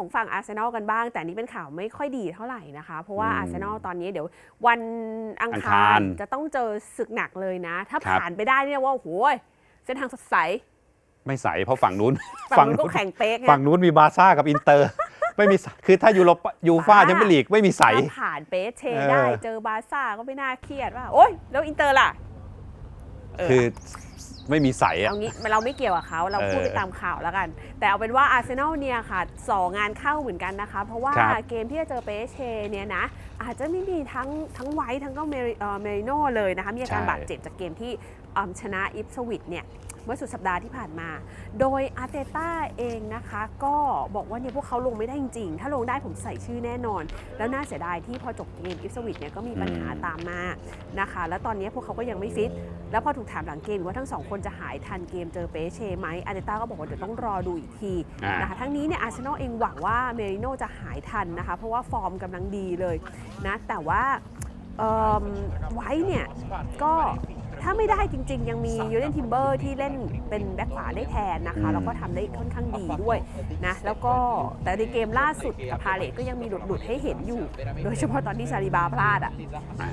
ของฝั่งอาร์เซนอลกันบ้าง แต่อันนี้เป็นข่าวไม่ค่อยดีเท่าไหร่นะคะ เพราะว่าอืมอาร์เซนอลตอนนี้เดี๋ยววันอังอังคาคารร จะต้องเจอศึกหนักเลยนะ ถ้าครับ ผ่านไปได้เนี่ยว่าโอ้โหเส้นทางสดใสไม่ใสเพราะฝั่งนู้น ฝั่งนู้นก็แข่งเป๊กไง ฝั่งนู้นมีบาร์ซ่ากับอินเตอร์ ไม่มีใสคือถ้ายูโรปยูฟ่าบ้า แชมเปี้ยนลีกไม่มีใส ถ้าผ่านเปเชเออได้เจอบาร์ซ่าก็ไม่น่าเครียดว่า โอ๊ย แล้วอินเตอร์ล่ะเคือ ไม่มีใสอะเอางี้เราไม่เกี่ยวกับเขาเราเออพูดไปตามข่าวแล้วกัน แต่เอาเป็นว่าอาร์เซนอลเนี่ยค่ะสองงานเข้าเหมือนกันนะคะ เพราะว่าครับ เกมที่จะเจอเปเชเนี่ยนะอาจจะไม่มีทั้งทั้งไวท์ทั้งก็เมริเอ่อเมริโน่เลยนะคะ มีอาการบาดเจ็บจากเกมที่อืมชนะอิฟสวิตเนี่ยเมื่อสุดสัปดาห์ที่ผ่านมา โดยอาร์เตต้าเองนะคะ ก็บอกว่าเนี่ยพวกเขาลงไม่ได้จริงๆ ถ้าลงได้ผมใส่ชื่อแน่นอน แล้วน่าเสียดายที่พอจบเกมอิฟสวิตเนี่ยก็มีปัญหาอืม ตามมานะคะ แล้วตอนนี้พวกเขาก็ยังไม่ฟิต แล้วพอถูกถามหลังเกมว่าทั้งสองคนจะหายทันเกมเจอเปเช่ไหมอาร์เตต้าก็บอกว่าเดี๋ยวต้องรอดูอีกทีอ่านะคะทั้งนี้เนี่ยอาร์เซนอลเองหวังว่าเมริโน่จะหายทันนะคะ เพราะว่าฟอร์มกำลังดีเลยนะแต่ว่าเอิ่มไว้เนี่ยก็ ถ้าไม่ได้จริง ๆ ยังมียูเลนทิมเบอร์ที่เล่นเป็นแบ็คขวาได้แทนนะคะอืมแล้วก็ทำได้ค่อนข้างดีด้วยนะแล้วก็แต่ในเกมล่าสุดกับพาเลตก็ยังมีหลุดๆให้เห็นอยู่ โดยเฉพาะตอนที่ซาลิบาพลาดอะ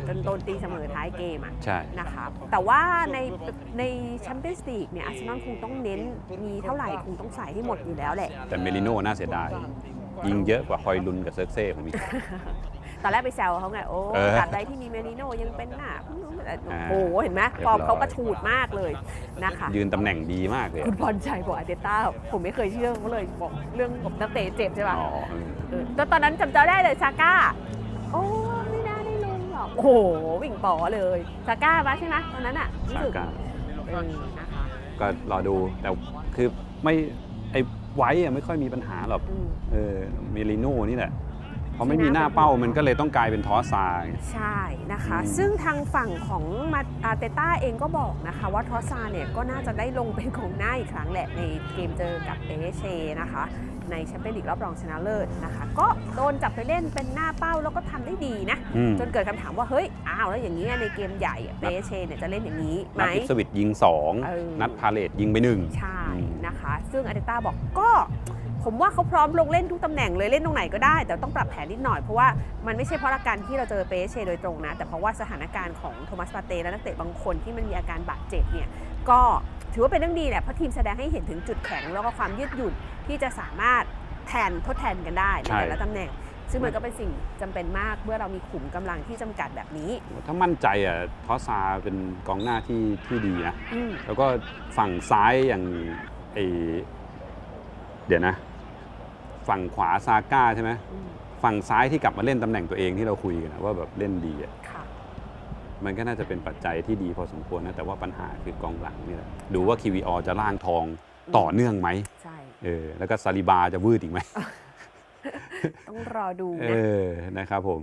จนโดนตีเสมอท้ายเกมอะ ใช่ นะคะแต่ว่าในในแชมเปี้ยนส์ลีกเนี่ยอาร์เซนอลคงต้องเน้นมีเท่าไหร่คงต้องใส่ให้หมดอยู่แล้วแหละ แต่เมลิโน่น่าเสียดาย ยิงเยอะกว่าฮอยลุนกับเซิร์กเซ่ผมอีก ตอนแรกไปแซวเขาไงโอ้เออตราบใดที่มีเมริโน่ยังเป็นหน้าอ่าโอ้โหเห็นไหมเรียบฟอร์มเขาร้อยกระฉูดมากเลยนะคะ ยืนตำแหน่งดีมากเลยคุณบอลชัยบอกอาร์เตต้าผมไม่เคยเชื่อเขาเลยบอกเรื่องนักเตะเจ็บใช่ป่ะ อ๋อ เออเออแล้วตอนนั้นจำจำได้เลยซาก้า โอ้ไม่น่าได้ลงหรอกโอ้โหวิ่งป๋อเลยซาก้ามาใช่ไหมตอนนั้นอะรู้ซาสึกก้าเออนะคะก็รอดูแต่คือไม่ไอ้ไว้อะไม่ค่อยมีปัญหาหรอกอืมเออเมลิโน่นี่แหละ พอไม่มีหน้าเป้ามันก็เลยต้องกลายเป็นทอสซาไงใช่นะคะ อืม ซึ่งทางฝั่งของมาอาร์เตต้าเองก็บอกนะคะว่าทอสซาเนี่ยก็น่าจะได้ลงเป็นของหน้าอีกครั้งแหละในเกมเจอกับเอเชนะคะ ในแชมเปี้ยนลีกรอบรองชนะเลิศนะคะ ก็โดนจับไปเล่นเป็นหน้าเป้าแล้วก็ทำได้ดีนะ อืมจนเกิดคำถามว่าเฮ้ยอ้าวแล้วอย่างนี้ในเกมใหญ่เปเชเนี่ยจะเล่นอย่างนี้ไหม นัดอิปสวิตยิง เออ 2 นัดพาเลตยิงไปหนึ่ง ใช่อืมนะคะ ซึ่งอาร์เตต้าบอกก็ ผมว่าเขาพร้อมลงเล่นทุกตำแหน่งเลยเล่นตรงไหนก็ได้ แต่ต้องปรับแผนนิดหน่อยเพราะว่ามันไม่ใช่เพราะอาการที่เราเจอเปเช่โดยตรงนะ แต่เพราะว่าสถานการณ์ของโทมัสปาเต้และนักเตะบางคนที่มันมีอาการบาดเจ็บเนี่ยก็ถือว่าเป็นเรื่องดีแหละเพราะทีมแสดงให้เห็นถึงจุดแข็งแล้วก็ความยืดหยุ่นที่จะสามารถแทนทดแทนกันได้ในใช่แต่ละตำแหน่ง ซึ่งมันก็เป็นสิ่งจำเป็นมากเมื่อเรามีขุมกำลังที่จำกัดแบบนี้ ถ้ามั่นใจอะทอสซาเป็นกองหน้าที่ที่ดีนะอืมแล้วก็ฝั่งซ้ายอย่างไอเดี๋ยวนะ ฝั่งขวาซาก้าใช่ไหมอืมฝั่งซ้ายที่กลับมาเล่นตำแหน่งตัวเองที่เราคุยกันนะว่าแบบเล่นดีอะค่ะมันก็น่าจะเป็นปัจจัยที่ดีพอสมควรนะ แต่ว่าปัญหาคือกองหลังนี่แหละดูว่าคีวีอจะล่างทองต่อเนื่องไหมใช่เออแล้วก็ซาลิบาจะวืดอีกไหมต้องรอดูเอนะอนะครับผม